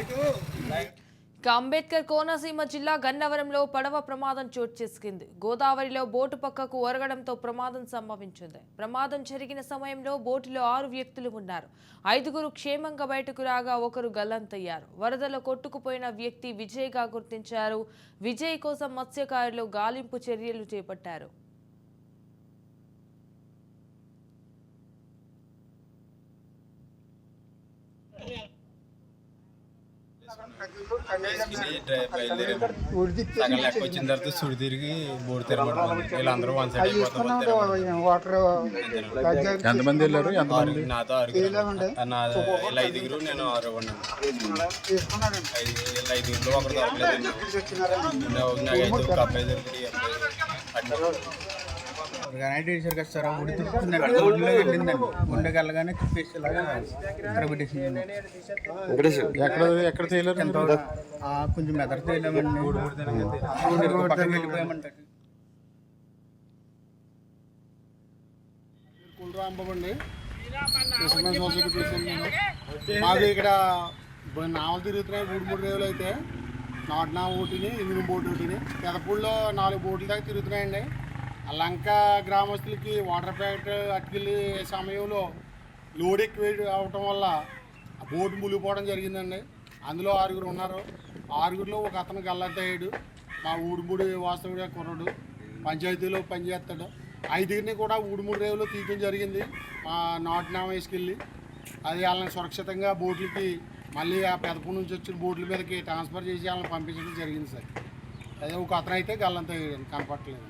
ఇక అంబేద్కర్ కోనసీమ జిల్లా గన్నవరంలో పడవ ప్రమాదం చోటు చేసుకుంది. గోదావరిలో బోటు పక్కకు ఒరగడంతో ప్రమాదం సంభవించింది. ప్రమాదం జరిగిన సమయంలో బోటులో ఆరు వ్యక్తులు ఉన్నారు. ఐదుగురు క్షేమంగా బయటకు రాగా ఒకరు గల్లంతయ్యారు. వరదలో కొట్టుకుపోయిన వ్యక్తి విజయ్గా గుర్తించారు. విజయ్ కోసం మత్స్యకారులు గాలింపు చర్యలు చేపట్టారు. సగం లెక్క వచ్చిన తర్వాత సుడి తిరిగి బోర్డు తిరగబడుతుంది వీళ్ళందరూ వన్ సైడ్ వాటర్ ఎంతమంది వెళ్ళారు? ఎంతమంది నాతో ఆరుగురు. ఐదుగురు నేను ఆరు ఉన్నాను ఐదుగురులో ఒకరు దొరకలేదు. ఒక అబ్బాయి దొరికి నైట్ వేసారు కదా సార్ ఉడి తిప్పుతుందండి గుండెలో వెళ్ళిందండి. గుండెకి వెళ్ళగానే తిప్పేసి ఇలాగా ఇక్కడ పెట్టేసిందండి ఎక్కడ తేలారు? కొంచెం మెదడు తేలామండి. ఊరికి పక్కకి వెళ్ళిపోయామంటే. కులరాంబండి క్రిస్మస్ సొసైటీ ప్రెసిడెంట్ మాది ఇక్కడ నావలు తిరుగుతున్నాయి మూడు మూడు రేవులు అయితే. నాటు నావ ఒకటిని ఇంగురు బోటు ఒకటిని పెదపూడిలో నాలుగు బోట్ల దాకా తిరుగుతున్నాయండి. లంక గ్రామస్తులకి వాటర్ ప్యాకెట్ అట్టుకెళ్ళి సమయంలో లోడ్ ఎక్కువ అవటం వల్ల ఆ బోటు ములిగిపోవడం జరిగిందండి. అందులో ఆరుగురు ఉన్నారు. ఆరుగురిలో ఒక అతను గల్లంతయ్యాడు మా ఊడుముడి వాస్తవుడే కుర్రడు. పంచాయతీలో పనిచేస్తాడు ఐదుగురిని కూడా ఊడుముడి రేవులో తీయడం జరిగింది. మా నాటు వేసుకెళ్ళి అది వాళ్ళని సురక్షితంగా బోట్లకి మళ్ళీ ఆ పెదపు నుంచి వచ్చిన బోట్ల మీదకి ట్రాన్స్ఫర్ చేసి వాళ్ళని పంపించడం జరిగింది సార్. అదే ఒక అతను అయితే గల్లంత కనపట్టలేదు